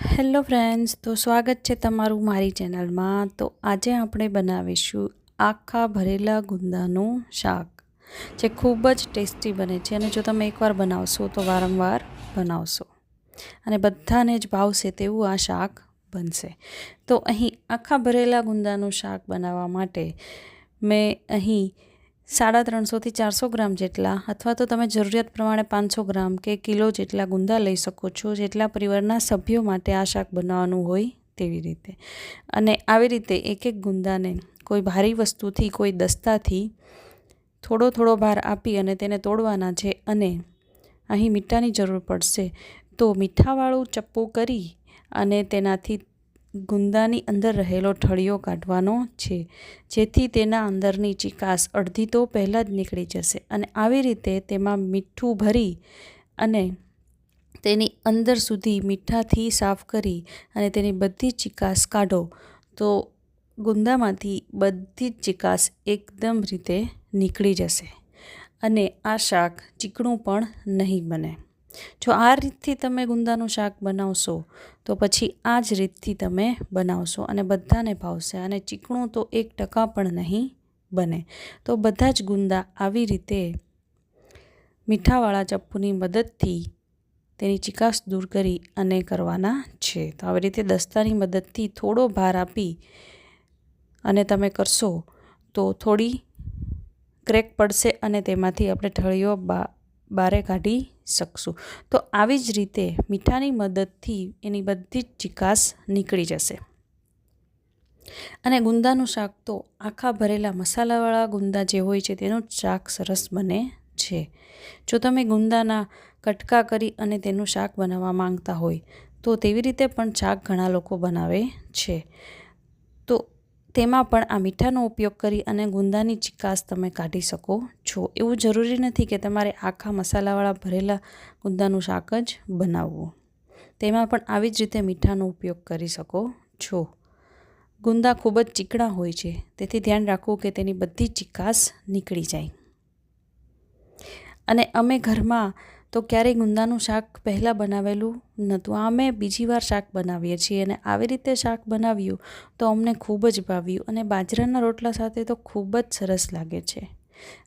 Hello friends, તો સ્વાગત છે તમારું મારી ચેનલમાં. તો આજે આપણે બનાવીશું આખા ભરેલા ગુંદાનું શાક, જે ખૂબ જ ટેસ્ટી બને છે અને જો તમે એકવાર બનાવશો તો વારંવાર બનાવશો. અને બધાને જ ભાવશે તેવું આ શાક બનશે. તો અહીં આખા ભરેલા ગુંદાનું શાક બનાવવા માટે મેં અહીં સાડા ત્રણસોથી ચારસો ગ્રામ જેટલા અથવા તો તમે જરૂરિયાત પ્રમાણે પાંચસો ગ્રામ કે કિલો જેટલા ગુંદા લઈ શકો છો, જેટલા પરિવારના સભ્યો માટે આ શાક બનાવવાનું હોય તેવી રીતે. અને આવી રીતે એક એક ગુંદાને કોઈ ભારી વસ્તુથી, કોઈ દસ્તાથી થોડો થોડો ભાર આપી અને તેને તોડવાના છે અને અહીં મીઠાની જરૂર પડશે, તો મીઠાવાળું ચપ્પુ કરી અને તેનાથી ગુંદાની અંદર રહેલો ઠળિયો કાઢવાનો છે. જેથી તેના અંદરની ચિકાસ અડધી તો પહેલાં જ નીકળી જશે અને આવી રીતે તેમાં મીઠું ભરી અને તેની અંદર સુધી મીઠાથી સાફ કરી અને તેની બધી ચિકાસ કાઢો. તો ગુંદામાંથી બધી જ ચિકાસ એકદમ રીતે નીકળી જશે અને આ શાક ચીકણું પણ નહીં બને. જો આ રીતથી તમે ગુંદાનું શાક બનાવશો, તો પછી આ જ રીતથી તમે બનાવશો અને બધાને ભાવશે અને ચીકણું તો એક ટકા પણ નહીં બને. તો બધા જ ગુંદા આવી રીતે મીઠાવાળા ચપ્પુની મદદથી તેની ચિકાસ દૂર કરી અને કરવાના છે. તો આવી રીતે દસ્તાની મદદથી થોડો ભાર આપી અને તમે કરશો, તો થોડી ક્રેક પડશે અને તેમાંથી આપણે ઠળીઓ બા બારે કાઢી શકશું. તો આવી જ રીતે મીઠાની મદદથી એની બધી જ ચિકાસ નીકળી જશે. અને ગુંદાનું શાક તો આખા ભરેલા મસાલાવાળા ગુંદા જે હોય છે તેનું જ શાક સરસ બને છે. જો તમે ગુંદાના કટકા કરી અને તેનું શાક બનાવવા માંગતા હોય, તો તેવી રીતે પણ શાક ઘણા લોકો બનાવે છે. તેમાં પણ આ મીઠાનો ઉપયોગ કરી અને ગુંદાની ચિકાસ તમે કાઢી શકો છો. એવું જરૂરી નથી કે તમારે આખા મસાલાવાળા ભરેલા ગુંદાનું શાક જ બનાવવું. તેમાં પણ આવી જ રીતે મીઠાનો ઉપયોગ કરી શકો છો. ગુંદા ખૂબ જ ચીકણા હોય છે, તેથી ધ્યાન રાખવું કે તેની બધી ચિકાસ નીકળી જાય. અને અમે ઘરમાં તો ક્યારેય ગુંદાનું શાક પહેલાં બનાવેલું નહોતું. અમે બીજી વાર શાક બનાવીએ છીએ અને આવી રીતે શાક બનાવ્યું તો અમને ખૂબ જ ભાવ્યું અને બાજરાના રોટલા સાથે તો ખૂબ જ સરસ લાગે છે.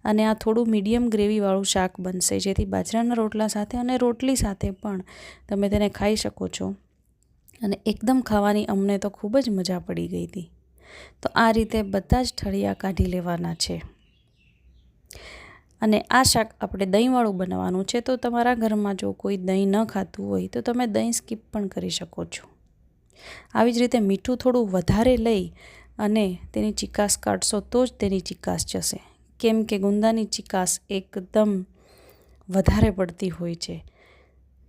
અને આ થોડું મીડિયમ ગ્રેવીવાળું શાક બનશે, જેથી બાજરાના રોટલા સાથે અને રોટલી સાથે પણ તમે તેને ખાઈ શકો છો. અને એકદમ ખાવાની અમને તો ખૂબ જ મજા પડી ગઈ હતી. તો આ રીતે બધા જ ઠળિયા કાઢી લેવાના છે. અને આ શાક આપણે દહીંવાળું બનાવવાનું છે, તો તમારા ઘરમાં જો કોઈ દહીં ન ખાતું હોય, તો તમે દહીં સ્કીપ પણ કરી શકો છો. આવી જ રીતે મીઠું થોડું વધારે લઈ અને તેની ચિકાસ કાઢશો તો જ તેની ચિકાસ જશે. કેમ કે ગુંદાની ચિકાસ એકદમ વધારે પડતી હોય છે,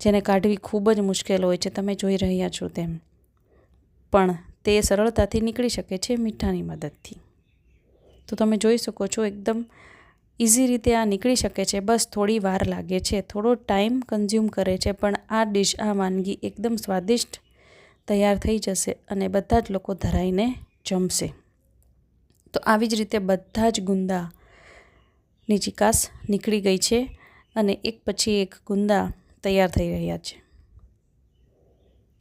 જેને કાઢવી ખૂબ જ મુશ્કેલ હોય છે, તમે જોઈ રહ્યા છો તેમ. પણ તે સરળતાથી નીકળી શકે છે મીઠાની મદદથી. તો તમે જોઈ શકો છો એકદમ ઇઝી રીતે આ નીકળી શકે છે. બસ થોડી વાર લાગે છે. થોડો ટાઈમ કન્ઝ્યુમ કરે છે, પણ આ ડીશ, આ વાનગી એકદમ સ્વાદિષ્ટ તૈયાર થઈ જશે અને બધા જ લોકો ધરાઈને જમશે. તો આવી જ રીતે બધા જ ગુંદાની ચિકાસ નીકળી ગઈ છે અને એક પછી એક ગુંદા તૈયાર થઈ રહ્યા છે.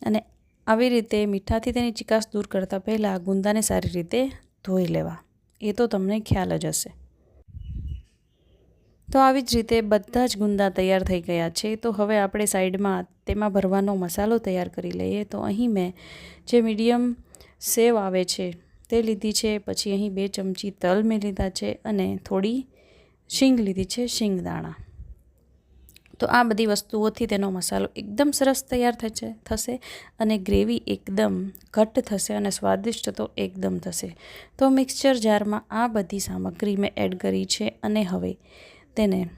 અને આવી રીતે મીઠાથી તેની ચિકાસ દૂર કરતાં પહેલાં ગુંદાને સારી રીતે ધોઈ લેવા. એ તો તમને ખ્યાલ જ હશે. તો આવી જ રીતે બધા જ ગુંદા તૈયાર થઈ ગયા છે. તો હવે આપણે સાઈડમાં તેમાં ભરવાનો મસાલો તૈયાર કરી લઈએ. તો અહીં મેં જે મીડિયમ સેવ આવે છે તે લીધી છે. પછી અહીં બે ચમચી તલ મેં લીધા છે અને થોડી શીંગ લીધી છે શીંગદાણા તો આ બધી વસ્તુઓથી તેનો મસાલો એકદમ સરસ તૈયાર થશે થશે અને ગ્રેવી એકદમ ઘટ્ટ થશે અને સ્વાદિષ્ટ તો એકદમ થશે. તો મિક્સચર જારમાં આ બધી સામગ્રી મેં એડ કરી છે અને હવે તેને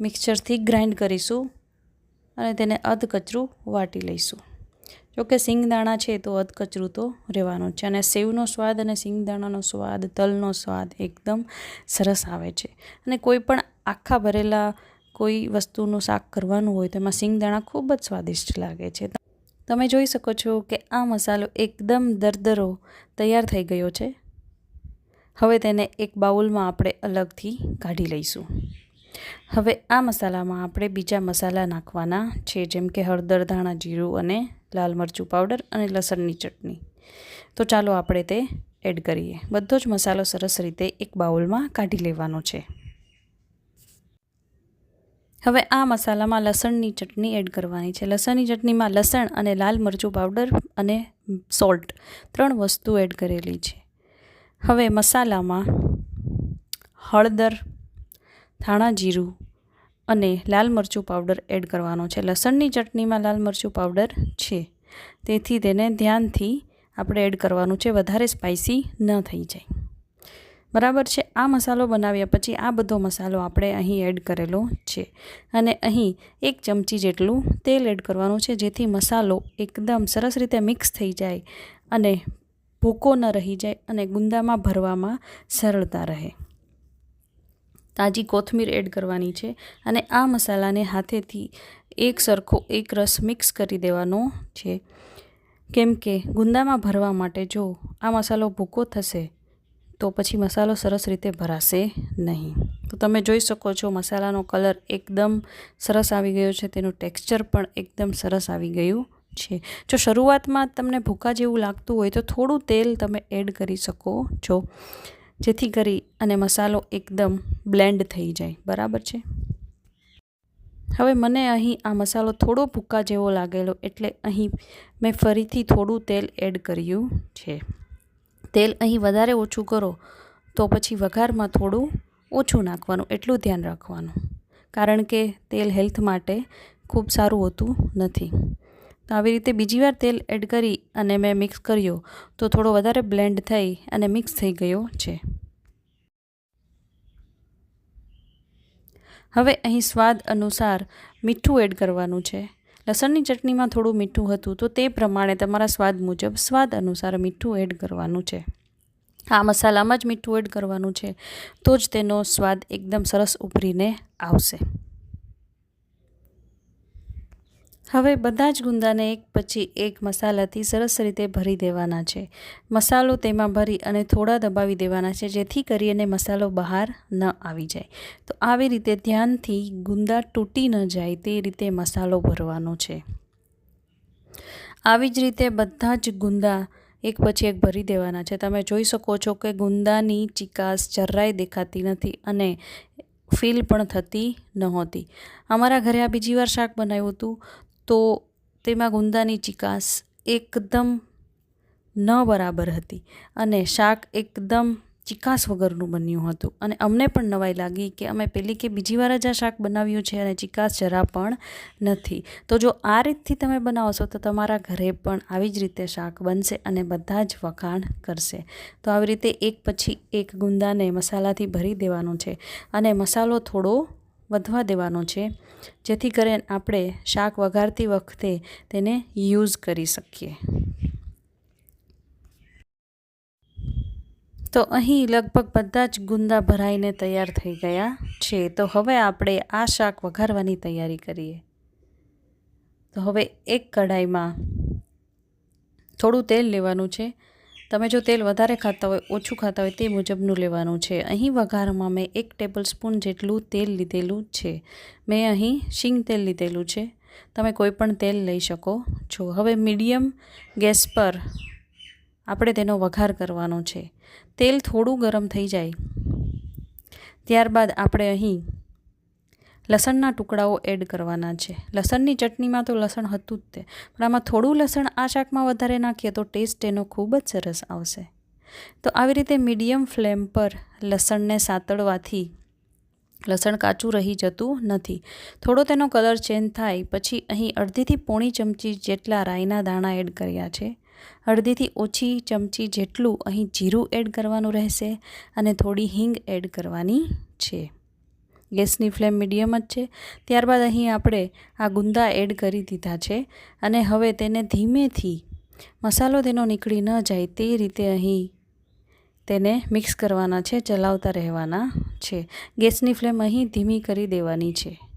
મિક્સરથી ગ્રાઇન્ડ કરીશું અને તેને અધકચરું વાટી લઈશું. જોકે સિંગદાણા છે તો અધકચરું તો રહેવાનું છે અને સેવનો સ્વાદ અને સિંગદાણાનો સ્વાદ, તલનો સ્વાદ એકદમ સરસ આવે છે. અને કોઈ પણ આખા ભરેલા કોઈ વસ્તુનું શાક કરવાનું હોય તો એમાં સિંગદાણા ખૂબ જ સ્વાદિષ્ટ લાગે છે. તમે જોઈ શકો છો કે આ મસાલો એકદમ દરદરો તૈયાર થઈ ગયો છે. હવે તેને એક બાઉલમાં આપણે અલગથી કાઢી લઈશું. હવે આ મસાલામાં આપણે બીજા મસાલા નાખવાના છે, જેમ કે હળદર, ધાણા, જીરું અને લાલ મરચું પાવડર અને લસણની ચટણી. તો ચાલો આપણે તે એડ કરીએ. બધો જ મસાલો સરસ રીતે એક બાઉલમાં કાઢી લેવાનો છે. હવે આ મસાલામાં લસણની ચટણી એડ કરવાની છે. લસણની ચટણીમાં લસણ અને લાલ મરચું પાવડર અને સોલ્ટ ત્રણ વસ્તુ એડ કરેલી છે. હવે મસાલામાં હળદર, ધાણા જીરું અને લાલ મરચું પાવડર એડ કરવાનો છે. લસણની ચટણીમાં લાલ મરચું પાવડર છે. તેથી તેને ધ્યાનથી આપણે એડ કરવાનું છે. વધારે સ્પાઇસી ન થઈ જાય. બરાબર છે? આ મસાલો બનાવ્યા પછી આ બધો મસાલો આપણે અહીં એડ કરેલો છે. અને અહીં એક ચમચી જેટલું તેલ એડ કરવાનું છે, જેથી મસાલો એકદમ સરસ રીતે મિક્સ થઈ જાય અને ભૂકો ન રહી જાય અને ગુંદામાં ભરવામાં સરળતા રહે. તાજી કોથમીર એડ કરવાની છે અને આ મસાલાને હાથેથી એક સરખો એક રસ મિક્સ કરી દેવાનો છે. કેમ કે ગુંદામાં ભરવા માટે જો આ મસાલો ભૂકો થશે, તો પછી મસાલો સરસ રીતે ભરાશે નહીં. તો તમે જોઈ શકો છો મસાલાનો કલર એકદમ સરસ આવી ગયો છે, તેનું ટેક્સચર પણ એકદમ સરસ આવી ગયું છે. જો શરૂઆતમાં તમને ભૂકા જેવું લાગતું હોય તો થોડું તેલ તમે એડ કરી શકો છો. જેથી કરી અને મસાલો એકદમ બ્લેન્ડ થઈ જાય. બરાબર છે? હવે મને અહીં આ મસાલો થોડો ભૂકા જેવો લાગેલો એટલે અહીં મેં ફરીથી થોડું તેલ એડ કર્યું છે. તેલ અહીં વધારે ઓછું કરો તો પછી વઘારમાં થોડું ઓછું નાખવાનું, એટલું ધ્યાન રાખવાનું. કારણ કે તેલ હેલ્થ માટે ખૂબ સારું હોતું નથી. તો આવી રીતે બીજી વાર તેલ એડ કરી અને મેં મિક્સ કર્યો તો થોડો વધારે બ્લેન્ડ થઈ અને મિક્સ થઈ ગયો છે. હવે અહીં સ્વાદ અનુસાર મીઠું એડ કરવાનું છે. લસણની ચટણીમાં થોડું મીઠું હતું તો તે પ્રમાણે તમારા સ્વાદ મુજબ સ્વાદ અનુસાર મીઠું એડ કરવાનું છે. આ મસાલામાં જ મીઠું એડ કરવાનું છે તો જ તેનો સ્વાદ એકદમ સરસ ઉભરીને આવશે. હવે બધા જ ગુંદાને એક પછી એક મસાલાથી સરસ રીતે ભરી દેવાના છે. મસાલો તેમાં ભરી અને થોડા દબાવી દેવાના છે, જેથી કરીને મસાલો બહાર ન આવી જાય. તો આવી રીતે ધ્યાનથી ગુંદા તૂટી ન જાય તે રીતે મસાલો ભરવાનો છે. આવી જ રીતે બધા જ ગુંદા એક પછી એક ભરી દેવાના છે. તમે જોઈ શકો છો કે ગુંદાની ચિકાસ જરાય દેખાતી નથી અને ફીલ પણ થતી નહોતી. અમારા ઘરે આ બીજી વાર શાક બનાવ્યું હતું. તો તેમાં ગુંદાની ચિકાસ એકદમ ન બરાબર હતી અને શાક એકદમ ચિકાસ વગરનું બન્યું હતું. અને અમને પણ નવાઈ લાગી કે અમે પહેલી કે બીજી વાર જ આ શાક બનાવ્યું છે અને ચિકાસ જરા પણ નથી. તો જો આ રીતથી તમે બનાવશો તો તમારા ઘરે પણ આવી જ રીતે શાક બનશે અને બધા જ વખાણ કરશે. તો આવી રીતે એક પછી એક ગુંદાને મસાલાથી ભરી દેવાનો છે. અને મસાલો થોડો વધવા દેવાનો છે, જેથી કરીને આપણે શાક વઘારતી વખતે તેને યુઝ કરી શકીએ. તો અહીં લગભગ બધા જ ગુંદા ભરાઈને તૈયાર થઈ ગયા છે. તો હવે આપણે આ શાક વઘારવાની તૈયારી કરીએ. તો હવે એક કઢાઈમાં થોડું તેલ લેવાનું છે. તમે જો તેલ વધારે ખાતા હોય, ઓછું ખાતા હોય, તે મુજબનું લેવાનું છે. અહીં વઘારમાં મેં એક ટેબલ સ્પૂન જેટલું તેલ લીધેલું છે. મેં અહીં શીંગ તેલ લીધેલું છે. તમે કોઈ પણ તેલ લઈ શકો છો. હવે મીડિયમ ગેસ પર આપણે તેનો વઘાર કરવાનો છે. તેલ થોડું ગરમ થઈ જાય. ત્યારબાદ આપણે અહીં લસણના ટુકડાઓ એડ કરવાના છે. લસણની ચટણીમાં તો લસણ હતું જ તે, પણ આમાં થોડું લસણ આ શાકમાં વધારે નાખીએ તો ટેસ્ટ એનો ખૂબ જ સરસ આવશે. તો આવી રીતે મીડિયમ ફ્લેમ પર લસણને સાતળવાથી લસણ કાચું રહી જતું નથી. થોડો તેનો કલર ચેન્જ થાય, પછી અહીં અડધીથી પોણી ચમચી જેટલા રાઈના દાણા એડ કર્યા છે. અડધીથી ઓછી ચમચી જેટલું અહીં જીરું એડ કરવાનું રહેશે અને થોડી હિંગ એડ કરવાની છે. ગેસની ફ્લેમ મીડિયમ જ છે. ત્યારબાદ અહીં આપણે આ ગુંદા એડ કરી દીધા છે અને હવે તેને ધીમેથી મસાલો તેનો નીકળી ન જાય તે રીતે અહીં તેને મિક્સ કરવાના છે, ચલાવતા રહેવાના છે. ગેસની ફ્લેમ અહીં ધીમી કરી દેવાની છે.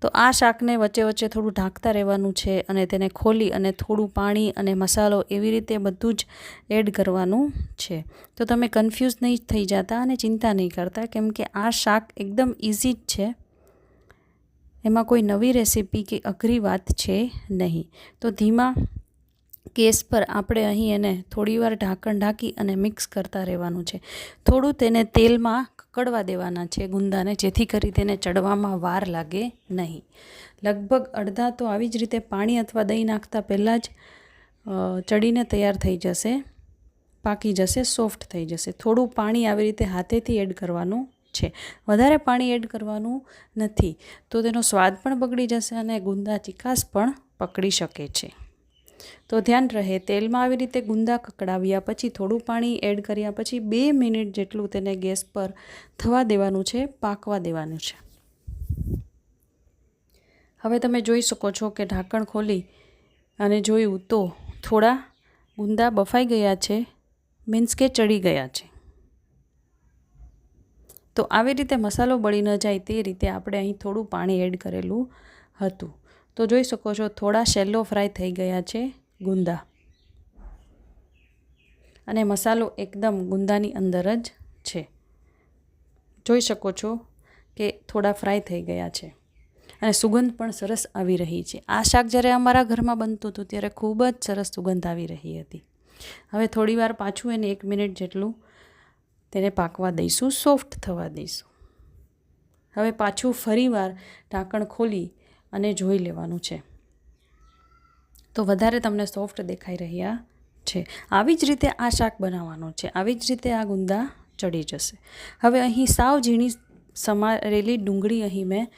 તો આ શાકને વચ્ચે વચ્ચે થોડું ઢાંકતા રહેવાનું છે અને તેને ખોલી અને થોડું પાણી અને મસાલો એવી રીતે બધું જ એડ કરવાનું છે. તો તમે કન્ફ્યુઝ નહીં થઈ જતા અને ચિંતા નહીં કરતા, કેમ કે આ શાક એકદમ ઇઝી જ છે. એમાં કોઈ નવી રેસીપી કે અઘરી વાત છે નહીં. તો ધીમા ગેસ પર આપણે અહીં એને થોડીવાર ઢાંકણ ઢાંકી અને મિક્સ કરતા રહેવાનું છે. થોડું તેને તેલમાં કકડવા દેવાના છે ગુંદાને, જેથી કરી તેને ચડવામાં વાર લાગે નહીં. લગભગ અડધા તો આવી જ રીતે પાણી અથવા દહીં નાખતા પહેલાં જ ચડીને તૈયાર થઈ જશે, પાકી જશે, સોફ્ટ થઈ જશે. થોડું પાણી આવી રીતે હાથેથી એડ કરવાનું છે. વધારે પાણી એડ કરવાનું નથી તો તેનો સ્વાદ પણ બગડી જશે અને ગુંદા ચિકાસ પણ પકડી શકે છે. તો ધ્યાન રહે, તેલમાં આવી રીતે ગુંદા કકડાવ્યા પછી થોડું પાણી એડ કર્યા પછી બે મિનિટ જેટલું તેને ગેસ પર થવા દેવાનું છે, પાકવા દેવાનું છે. હવે તમે જોઈ શકો છો કે ઢાંકણ ખોલી અને જોયું તો થોડા ગુંદા બફાઈ ગયા છે, મીન્સ કે ચડી ગયા છે. તો આવી રીતે મસાલો બળી ન જાય તે રીતે આપણે અહીં થોડું પાણી એડ કરેલું હતું. તો જોઈ શકો છો, થોડા શેલો ફ્રાય થઈ ગયા છે ગુંદા. અને મસાલો એકદમ ગુંદાની અંદર જ છે. જોઈ શકો છો કે થોડા ફ્રાય થઈ ગયા છે. અને સુગંધ પણ સરસ આવી રહી છે. આ શાક જ્યારે અમારા ઘરમાં બનતું હતું, ત્યારે ખૂબ જ સરસ સુગંધ આવી રહી હતી. હવે થોડીવાર પાછું એને એક મિનિટ જેટલું તેને પાકવા દઈશું, સોફ્ટ થવા દઈશું. હવે પાછું ફરીવાર ઢાંકણ ખોલી અને જોઈ લેવાનું છે. તો વધારે તમને સોફ્ટ દેખાઈ રહ્યા છે. આવી જ રીતે આ શાક બનાવવાનું છે. આવી જ રીતે આ ગુંદા ચડી જશે. હવે અહીં સાવ ઝીણી સમારેલી ડુંગળી અહીં મેં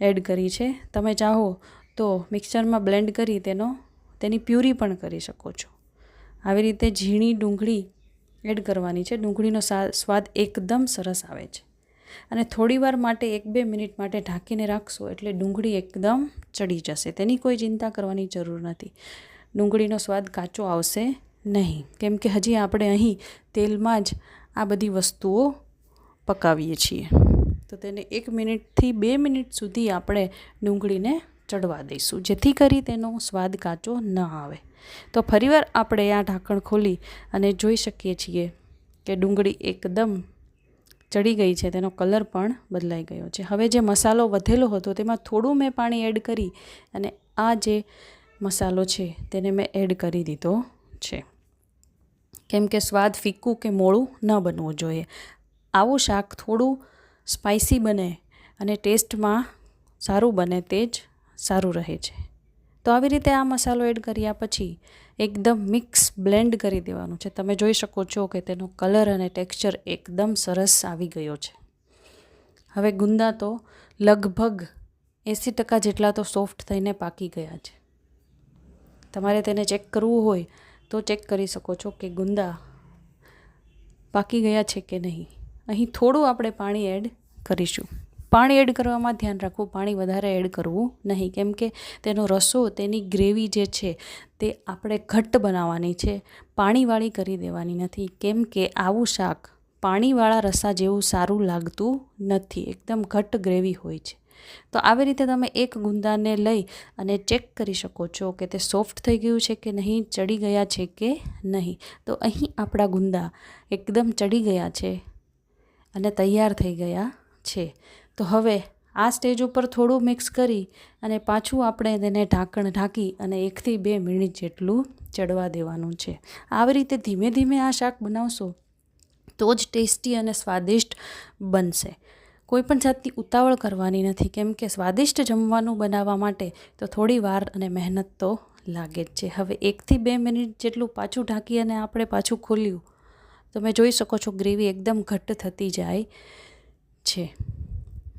એડ કરી છે. તમે ચાહો તો મિક્સરમાં બ્લેન્ડ કરી તેનો, તેની પ્યુરી પણ કરી શકો છો. આવી રીતે ઝીણી ડુંગળી એડ કરવાની છે. ડુંગળીનો સ્વાદ એકદમ સરસ આવે છે. અને થોડીવાર માટે એક બે મિનિટ માટે ઢાંકીને રાખશો એટલે ડુંગળી એકદમ ચડી જશે. તેની કોઈ ચિંતા કરવાની જરૂર નથી. ડુંગળીનો સ્વાદ કાચો આવશે નહીં. કેમ કે હજી આપણે અહીં તેલમાં જ આ બધી વસ્તુઓ પકાવીએ છીએ. તો તેને એક મિનિટથી બે મિનિટ સુધી આપણે ડુંગળીને ચડવા દઈશું, જેથી કરી તેનો સ્વાદ કાચો ન આવે. તો ફરીવાર આપણે આ ઢાંકણ ખોલી અને જોઈ શકીએ છીએ કે ડુંગળી એકદમ ચડી ગઈ છે, તેનો કલર પણ બદલાઈ ગયો છે. હવે જે મસાલો વધેલો હતો, તેમાં થોડું મેં પાણી એડ કરી અને આ જે મસાલો છે, તેને મેં એડ કરી દીધો છે. કેમ કે સ્વાદ ફીક્કું કે મોળું ન બનવું જોઈએ. આવું શાક થોડું સ્પાઇસી બને અને ટેસ્ટમાં સારું બને, તે જ સારું રહે છે. તો આવી રીતે આ મસાલો એડ કર્યા પછી એકદમ મિક્સ બ્લેન્ડ કરી દેવાનું છે. તમે જોઈ શકો છો કે તેનો કલર અને ટેક્સચર એકદમ સરસ આવી ગયો છે. હવે ગુંદા તો લગભગ એંસી ટકા જેટલા તો સોફ્ટ થઈને પાકી ગયા છે. તમારે તેને ચેક કરવું હોય તો ચેક કરી શકો છો કે ગુંદા પાકી ગયા છે કે નહીં. અહીં થોડું આપણે પાણી એડ કરીશું. પાણી એડ કરવામાં ધ્યાન રાખવું, પાણી વધારે એડ કરવું નહીં. કેમ કે તેનો રસો, તેની ગ્રેવી જે છે, તે આપણે ઘટ્ટ બનાવવાની છે. પાણીવાળી કરી દેવાની નથી. કેમ કે આવું શાક પાણીવાળા રસા જેવું સારું લાગતું નથી. એકદમ ઘટ્ટ ગ્રેવી હોય છે. તો આવી રીતે તમે એક ગુંદાને લઈ અને ચેક કરી શકો છો કે તે સોફ્ટ થઈ ગયું છે કે નહીં, ચડી ગયા છે કે નહીં. તો અહીં આપણા ગુંદા એકદમ ચડી ગયા છે અને તૈયાર થઈ ગયા છે. તો હવે આ સ્ટેજ ઉપર થોડું મિક્સ કરી અને પાછું આપણે તેને ઢાંકણ ઢાંકી અને એકથી બે મિનિટ જેટલું ચડવા દેવાનું છે. આવી રીતે ધીમે ધીમે આ શાક બનાવશો તો જ ટેસ્ટી અને સ્વાદિષ્ટ બનશે. કોઈપણ જાતની ઉતાવળ કરવાની નથી, કેમ કે સ્વાદિષ્ટ જમવાનું બનાવવા માટે તો થોડી વાર અને મહેનત તો લાગે જ છે. હવે એકથી બે મિનિટ જેટલું પાછું ઢાંકી અને આપણે પાછું ખોલ્યું, તમે જોઈ શકો છો ગ્રેવી એકદમ ઘટ્ટ થતી જાય છે.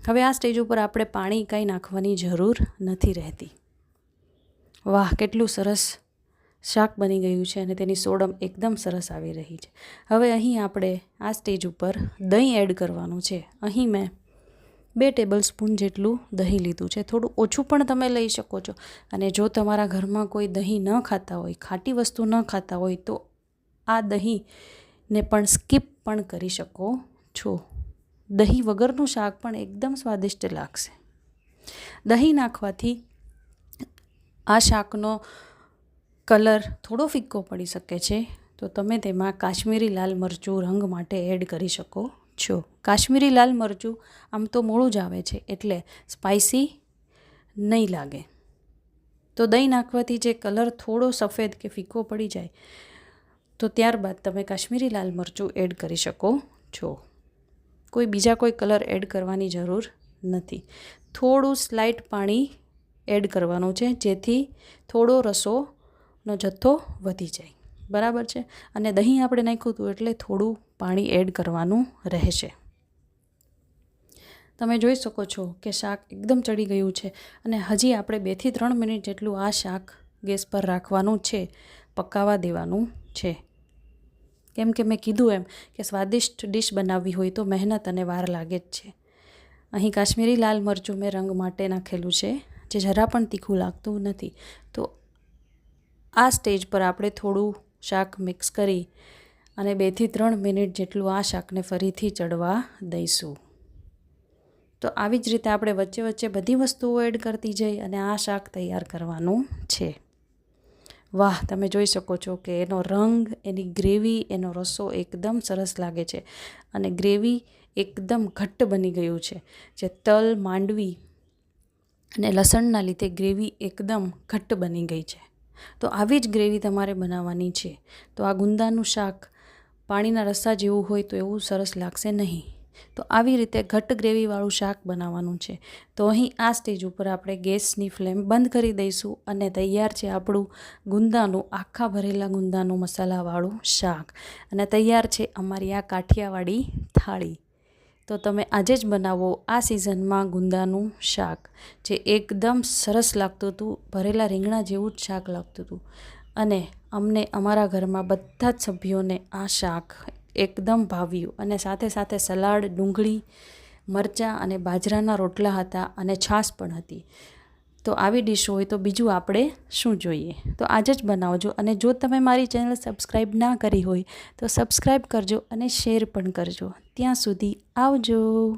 હવે આ સ્ટેજ ઉપર આપણે પાણી કાંઈ નાખવાની જરૂર નથી રહેતી. વાહ, કેટલું સરસ શાક બની ગયું છે અને તેની સોડમ એકદમ સરસ આવી રહી છે. હવે અહીં આપણે આ સ્ટેજ ઉપર દહીં એડ કરવાનું છે. અહીં મેં બે ટેબલ સ્પૂન જેટલું દહીં લીધું છે. થોડું ઓછું પણ તમે લઈ શકો છો. અને જો તમારા ઘરમાં કોઈ દહીં ન ખાતા હોય, ખાટી વસ્તુ ન ખાતા હોય, તો આ દહીંને પણ સ્કીપ પણ કરી શકો છો. દહીં વગરનું શાક પણ એકદમ સ્વાદિષ્ટ લાગશે. દહીં નાખવાથી આ શાકનો કલર થોડો ફિક્કો પડી શકે છે. તો તમે તેમાં કાશ્મીરી લાલ મરચું રંગ માટે એડ કરી શકો છો. કાશ્મીરી લાલ મરચું આમ તો મોળું જ આવે છે, એટલે સ્પાઇસી નહીં લાગે. તો દહીં નાખવાથી જે કલર થોડો સફેદ કે ફિક્કો પડી જાય, તો ત્યારબાદ તમે કાશ્મીરી લાલ મરચું એડ કરી શકો છો. કોઈ બીજા કોઈ કલર એડ કરવાની જરૂર નથી. થોડું સ્લાઇટ પાણી એડ કરવાનું છે, જેથી થોડો રસોનો જથ્થો વધી જાય. બરાબર છે? અને દહીં આપણે નાખ્યું હતું એટલે થોડું પાણી એડ કરવાનું રહેશે. તમે જોઈ શકો છો કે શાક એકદમ ચડી ગયું છે અને હજી આપણે બેથી ત્રણ મિનિટ જેટલું આ શાક ગેસ પર રાખવાનું છે પકાવવા દેવાનું છે. કેમ કે મેં કીધું એમ કે સ્વાદિષ્ટ ડીશ બનાવવી હોય તો મહેનત અને વાર લાગે જ છે. અહીં કાશ્મીરી લાલ મરચું મેં રંગ માટે નાખેલું છે, જે જરા પણ તીખું લાગતું નથી. તો આ સ્ટેજ પર આપણે થોડું શાક મિક્સ કરી અને બેથી ત્રણ મિનિટ જેટલું આ શાકને ફરીથી ચડવા દઈશું. તો આવી જ રીતે આપણે વચ્ચે વચ્ચે બધી વસ્તુઓ એડ કરતી જઈ અને આ શાક તૈયાર કરવાનું છે. વાહ, તમે જોઈ શકો છો કે એનો રંગ, એની ગ્રેવી, એનો રસો એકદમ સરસ લાગે છે અને ગ્રેવી એકદમ ઘટ્ટ બની ગયું છે. જે તલ, માંડવી અને લસણના લીધે ગ્રેવી એકદમ ઘટ્ટ બની ગઈ છે. તો આવી જ ગ્રેવી તમારે બનાવવાની છે. તો આ ગુંદાનું શાક પાણીના રસ્સા જેવું હોય તો એવું સરસ લાગશે નહીં. તો આવી રીતે ઘટ્ટ ગ્રેવીવાળું શાક બનાવવાનું છે. તો અહીં આ સ્ટેજ ઉપર આપણે ગેસની ફ્લેમ બંધ કરી દઈશું અને તૈયાર છે આપણું ગુંદાનું, આખા ભરેલા ગુંદાનું મસાલાવાળું શાક. અને તૈયાર છે અમારી આ કાઠિયાવાડી થાળી. તો તમે આજે જ બનાવો આ સિઝનમાં ગુંદાનું શાક, જે એકદમ સરસ લાગતું હતું, ભરેલા રીંગણા જેવું જ શાક લાગતું હતું. અને અમને અમારા ઘરમાં બધા જ સભ્યોને આ શાક એકદમ ભાવ્યું અને સાથે સાથે સલાડ, ડુંગળી, મરચાં અને બાજરાના રોટલા હતા અને છાશ પણ હતી. તો આવી ડીશ હોય તો બીજું આપણે શું જોઈએ? તો આજે જ બનાવજો અને જો તમે મારી ચેનલ સબસ્ક્રાઈબ ના કરી હોય તો સબસ્ક્રાઈબ કરજો અને શેર પણ કરજો. ત્યાં સુધી આવજો.